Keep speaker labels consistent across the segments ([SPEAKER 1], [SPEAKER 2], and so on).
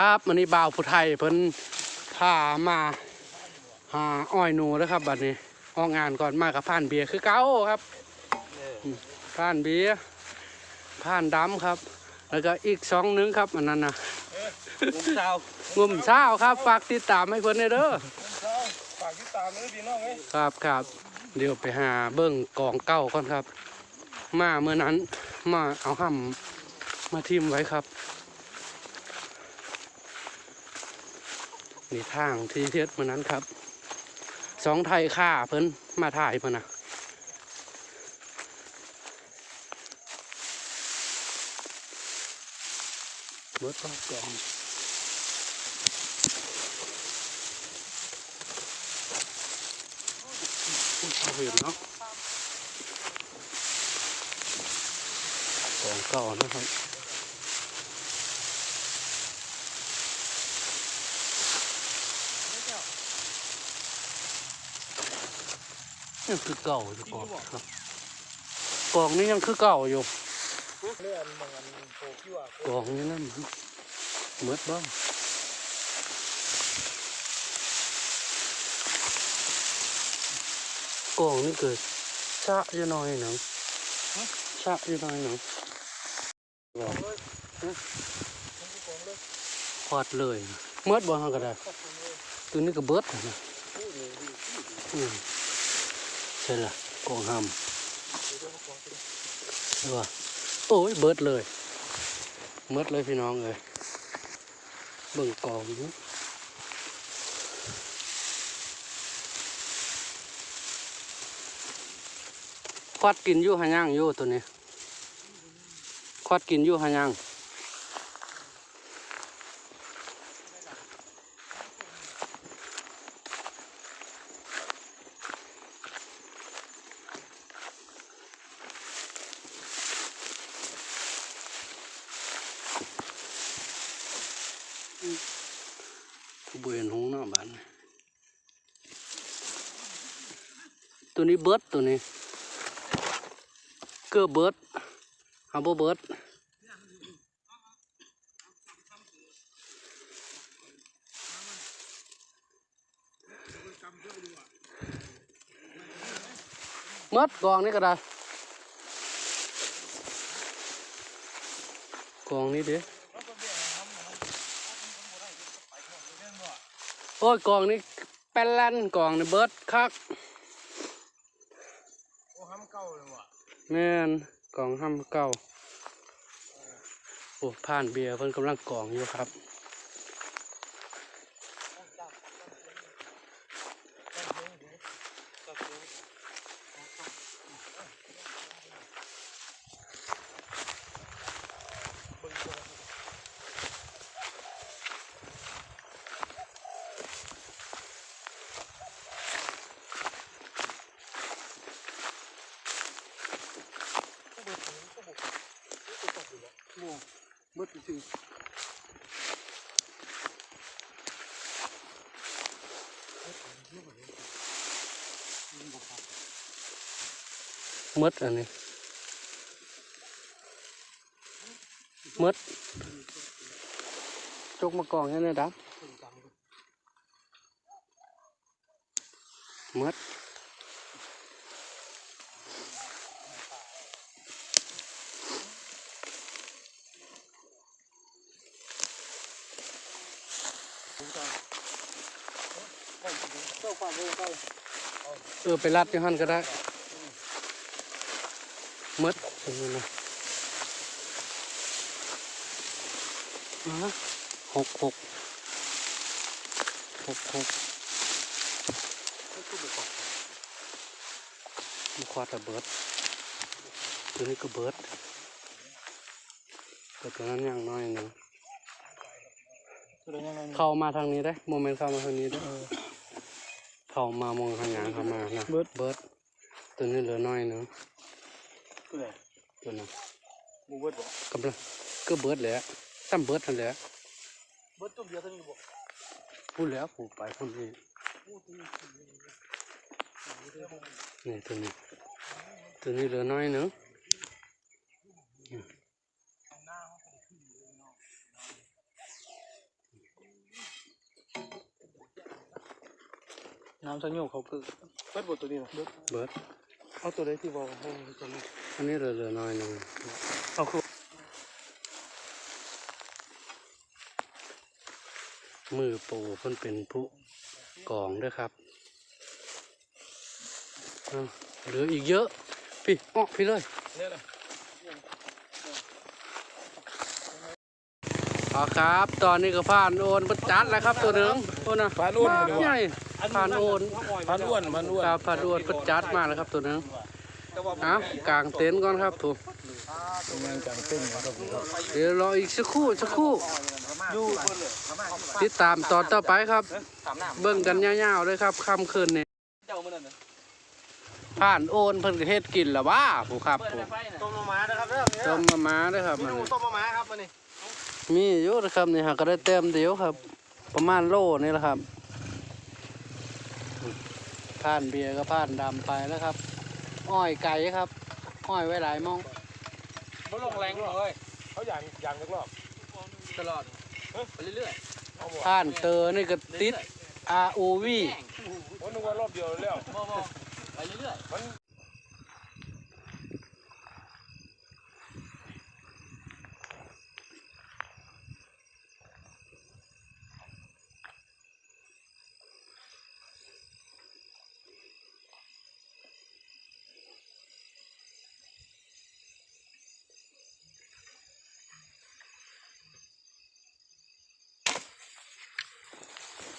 [SPEAKER 1] ครับวันนี้บ่าวผู้ไทยเพิ่นพามาหาอ้อยหนูแล้วครับบัดนี้ออกงานก่อนมากับผ่านเบียร์คือเก้าครับมผ่านเบียร์ผ่านดำครับ แล้วก็อีกสองหนึงครับอันนั้นนะ
[SPEAKER 2] ลุงเช้างุ่
[SPEAKER 1] มเช้าครับ ฝากติดตามให้เพิ่นด้วยเด้อ
[SPEAKER 2] ลุงเช้าฝากติดตามเลยพี่น้องเอ้ย
[SPEAKER 1] ครับครับเดี๋ยวไปหาเบิ้งกองเก้าก่อนครับ มาเมื่อนั้นมาเอาห้ำมาทิมไว้ครับ นี่ทางที่เทียดมื่อนั้นครับ สองไทยฆ่าเพิ่นมาถ่ายเพิ่นนะเบิดก็กองเอาเห็นเนาะกองเก่านะครับ ยังคือเก่าอยู่กองครับกองนี้ยังคือเก่าอยู่
[SPEAKER 2] กอ
[SPEAKER 1] งนี้นั่นเหมือดบ้างกองนี่เกิดชะอยู่หน่อยหนังชะอยู่หน่อยหนังบอกพอดเลยเมื่อบ่ฮะก็ได้ตัวนี้ก็เบิดนะ ใช่ละกองหำใช่ป่ะโอ้ยเบิดเลยหมดเลยพี่น้องเลยเบิ่งกองอยู่ควาดกินอยู่หาย่างอยู่ตัวนี้ควาดกินอยู่หาย่าง เบื่อหงเนาบ้านตัวนี้เบิดตัวนี้ เกือบเบิดหาบ่เบิดหมดกองนี้ก็ได้กองนี้เด้ โอ้ยกองนี้เป็นลันกองนี่เบิร์ดคัก
[SPEAKER 2] โอ้ห้ำเก่าเลยวะ
[SPEAKER 1] แม่นกล่องห้ำเก่าโอ้ผ่านเบียร์เพิ่นกำลังกล่องอยู่ครับ มดอันนี้มดจกมาก่องยังไงดับหมด
[SPEAKER 2] เจ้าคร็วเจ้า
[SPEAKER 1] เออไปรัดที่หันก็ได้ มดตรงนี้นะอะหกหกหกหกมันควาดระเบิดตัวนี้ก็เบิดแต่ตัวนั้นยังน้อยหนึง
[SPEAKER 2] เป็นยังไง
[SPEAKER 1] เข้ามาทางนี้ได้โมเมนต์เข้ามาทางนี้ได้อเข้ามามองทางยางเข้ามานะเบิดเบิดตัวนี้เหลือน้อยหนึง
[SPEAKER 2] คืออะ เล
[SPEAKER 1] ยนั่นนะ
[SPEAKER 2] บูเบิร์ดบอ
[SPEAKER 1] กกำลังก็เบิร์ดแหละตั้มเบิร์ดทันแหละ
[SPEAKER 2] เบิร์ดตัวเดียวเท่านี้บอก
[SPEAKER 1] พูดแล้วผูไปคนนี้นี่ตัวนี้ตัวนี้เหลือน้อยเนอะ
[SPEAKER 2] น้ำทะโยกเขาคือเบิร์ดบทตัวนี้หรอบิร์
[SPEAKER 1] เบิร์ด
[SPEAKER 2] เอาตัวใดที่บอกให้ตัวนี้
[SPEAKER 1] อันนี้เหลือๆหน้อยหนึง
[SPEAKER 2] เอาคือ
[SPEAKER 1] มือปูเพิ่นเป็นผู้กองเด้วยครับเอาเหลืออีกเยอะพี่ออกพี่เลย
[SPEAKER 2] เนี่ยเลย
[SPEAKER 1] เอาครับ ตอนนี้ก็ผ่านโอนประจัดแล้วครับตัวหนึงโอ้นะ
[SPEAKER 2] ผ่านโอน
[SPEAKER 1] มาก
[SPEAKER 2] ดีกว่า
[SPEAKER 1] ใหญ่ ผ่านโอน
[SPEAKER 2] พันอ้วนพันอ้วน
[SPEAKER 1] ครับผ่านโอนประจัดมาแล้วครับตัวหนึงเอากลางเต็นท์ก่อนครับถูก
[SPEAKER 2] ยังจังเต้นครับผมครับ
[SPEAKER 1] เดี๋ยวรออีกสักครู่สักครู่
[SPEAKER 2] อยู่
[SPEAKER 1] ติดตามตอนต่อไปครับ เบิ่งกันยาวๆเลยครับค่ำคืนนี้
[SPEAKER 2] เจ้ามันนั่นนะ
[SPEAKER 1] ผ่านโอนเพิ่นก็เฮ็ดกินแล้วว่าผู้ครับผู้
[SPEAKER 2] ต้มมาม้านะครับเรื่องนี้
[SPEAKER 1] ต้มมาม้าเด้วยครับ
[SPEAKER 2] เม
[SPEAKER 1] มัน
[SPEAKER 2] นูต้มมาม้าครับวันนี้
[SPEAKER 1] มีอยู่นะครับนี่ฮะก็ได้เต็มเดียวครับ ประมาณโลนี่แหละครับ ผ่านเบียร์ก็ผ่านดำไปแล้วครับ อ้อยไก่ครับ อ้อยไว้หลายหมอง
[SPEAKER 2] มันลงแรงเลยเขาอย่างอย่างนึกรอบ
[SPEAKER 3] ตลอดไปเรื่อย
[SPEAKER 2] เอาบ่
[SPEAKER 1] ผ่านเตอนี่ก็ติด ROV
[SPEAKER 2] ผมนึกว่ารอบเดียวแล้ว
[SPEAKER 3] ๆบ่บ่ไปเรื่อย
[SPEAKER 2] มัน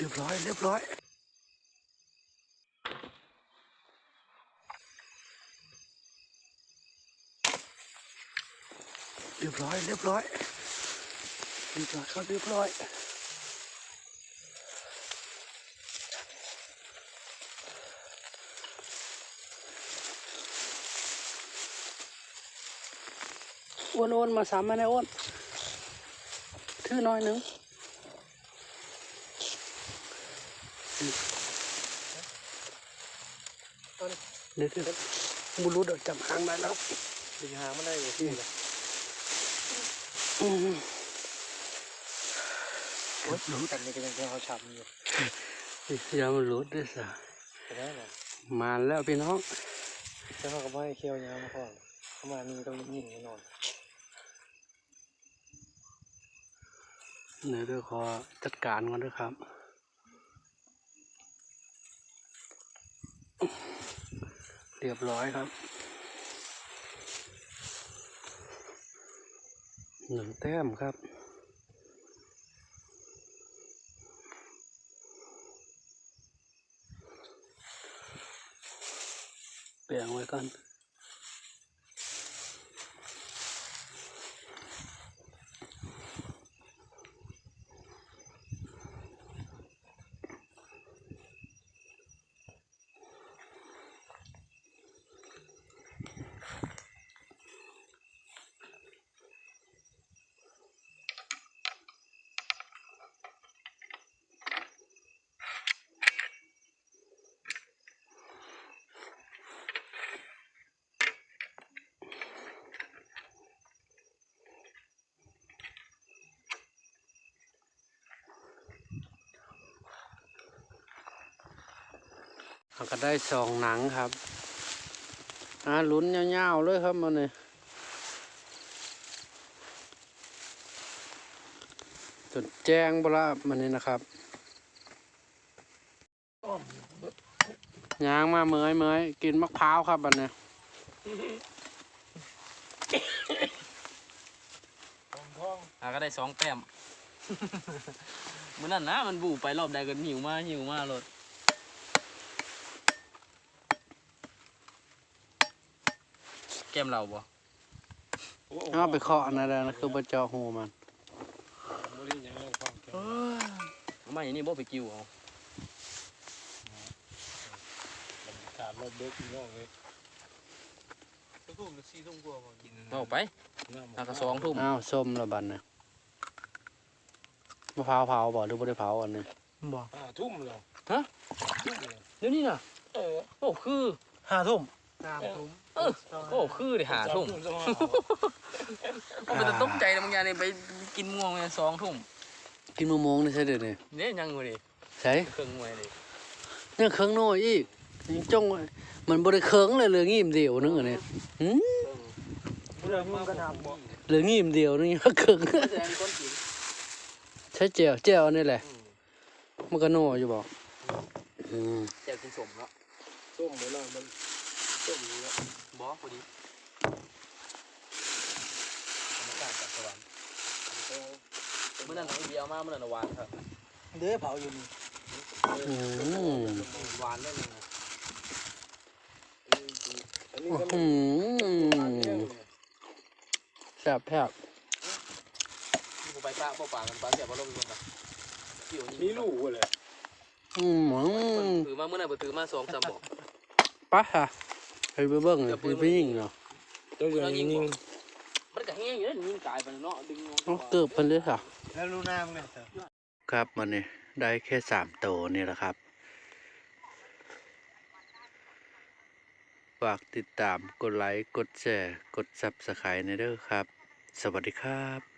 [SPEAKER 1] เรียบร้อย เรียบร้อยเรียบร้อย เรียบร้อยเรียบร้อยครับเรียบร้อยอ้วนอ้วนมาสามมาในอ้วนถือน้อยหนึ่ง เดี๋ยวเดี๋ยวบุรุษเดี๋ยวจับหางได้แล้ว
[SPEAKER 2] ดึงหางมันได้อยู่ที่เลย
[SPEAKER 1] อืม
[SPEAKER 2] โอ้ยกันนี่ก็ยังเขาฉับอยู่
[SPEAKER 1] อย่ามันรุดด้วยสะ
[SPEAKER 2] แต่ได้นะ
[SPEAKER 1] มาแล้วพี่น้อง
[SPEAKER 2] แต่เขาก็ไม่ให้เคี่ยวยาวมาก่อนเขามานี่ต้องนิ่งแน่นอน
[SPEAKER 1] เดี๋ยวเดี๋ยวขอจัดการก่อนด้วยครับ เรียบร้อยครับหนึ่งแต้มครับเปลี่ยนไว้ก่อน เราก็ได้สองหนังครับอ่าลุ้นยาๆเลยครับมันนี่ยจนแจ้งบละมันนี่นะครับยางมาเมยเมยกินมะพร้าวครับบันเนี้
[SPEAKER 2] ท้อง
[SPEAKER 3] ๆอะก็ได้สองแต้มมื้อนั้นนะมันบูไปรอบใดก็หิวมาหิวมาโลด แก้มเราบ่
[SPEAKER 1] เอาไปเคาะอันนั้นนะคือบะเจาหูมัน
[SPEAKER 2] บุรียังยังฟัง
[SPEAKER 3] เอามาอย่างนี้บ่ไปกิ้วเอา
[SPEAKER 2] ขาดรอบเด็กน้องเลยทุ่มสี่ทุ่มกว่ากิน
[SPEAKER 3] เอาไปอะก็สองทุ่ม
[SPEAKER 1] อ้าวส้มละบันนะมะพร้าวเผาบ่หรือบ่ได้เผาอันนี้
[SPEAKER 3] บ่
[SPEAKER 2] ห้าทุ่มแล้ว
[SPEAKER 3] ฮะ
[SPEAKER 2] ทุ่มเลย
[SPEAKER 3] เดี๋ยวนี้น่ะ
[SPEAKER 2] เออ
[SPEAKER 3] โอ้คือ
[SPEAKER 2] ห้าทุ่มห้าทุ่ม
[SPEAKER 3] โอ้คือได้หาทุ่มผมเป็นตกใจนะบางอย่างนี่ไปกินม่วงไปสองทุ่ม
[SPEAKER 1] กินมะม่วงนี่ใช่เด็ดนี่
[SPEAKER 3] เนี่ยยังอยู่ดิ
[SPEAKER 1] ใช่
[SPEAKER 3] เครื่องมวยดิ
[SPEAKER 1] ยังเคิงน้อยอีกยังจ้องไว้มันบ่ได้เคิงเลยเหลืองิมเดียวนึงอันนี้หืม
[SPEAKER 2] เรื่องมันก็ทำบ่
[SPEAKER 1] เหลืองิมเดียวนึงยังเคิง
[SPEAKER 3] แสดงคนกิน
[SPEAKER 1] ใช้เจียวเจียวนี่แหละมันก็น้อยอยู่บ่อืม
[SPEAKER 3] แจ่วกินสมแล้ว
[SPEAKER 2] ส้มเหมือนเรามันส้มอยู่แล้ว
[SPEAKER 3] บอพอดี
[SPEAKER 2] ธรรมชาติจากสวรรค์
[SPEAKER 3] เมื่อนั้นน้องเบียร์มาเมื่อนั้นหวานครับ
[SPEAKER 2] เด้อเผาอยู่นี่
[SPEAKER 1] อืม
[SPEAKER 3] หวานได้เลยนะ
[SPEAKER 2] อันนี้
[SPEAKER 1] อื้อ
[SPEAKER 2] ก็
[SPEAKER 1] หือแซ่บแซ่บ
[SPEAKER 3] ที่ผมไปปลาปลาปลากันปลาเสียบอลลงลงนะผิว
[SPEAKER 2] มี
[SPEAKER 3] นี่
[SPEAKER 2] ลูกเลย
[SPEAKER 1] อืมหมอง
[SPEAKER 3] ถือมาเมื่อไหร่ถือมาสองสามบอก
[SPEAKER 1] ปะค่ะ ไปเบิ่งเลยไปไปยิงเนาะ
[SPEAKER 2] เจ้าอย่างยิง
[SPEAKER 3] มันก็แห้งอยู่แล้วยิงกายไปเนาะดึง
[SPEAKER 1] เอาเกือบเพิ่นเลยค่ะ
[SPEAKER 2] แล้วรู้น้ำไงเถอะ
[SPEAKER 1] ครับมันนี่ได้แค่สามโตวนี่แหละครับ ฝากติดตามกดไลค์ กดแชร์ กดซับสไครต์ในเด้อครับ สวัสดีครับ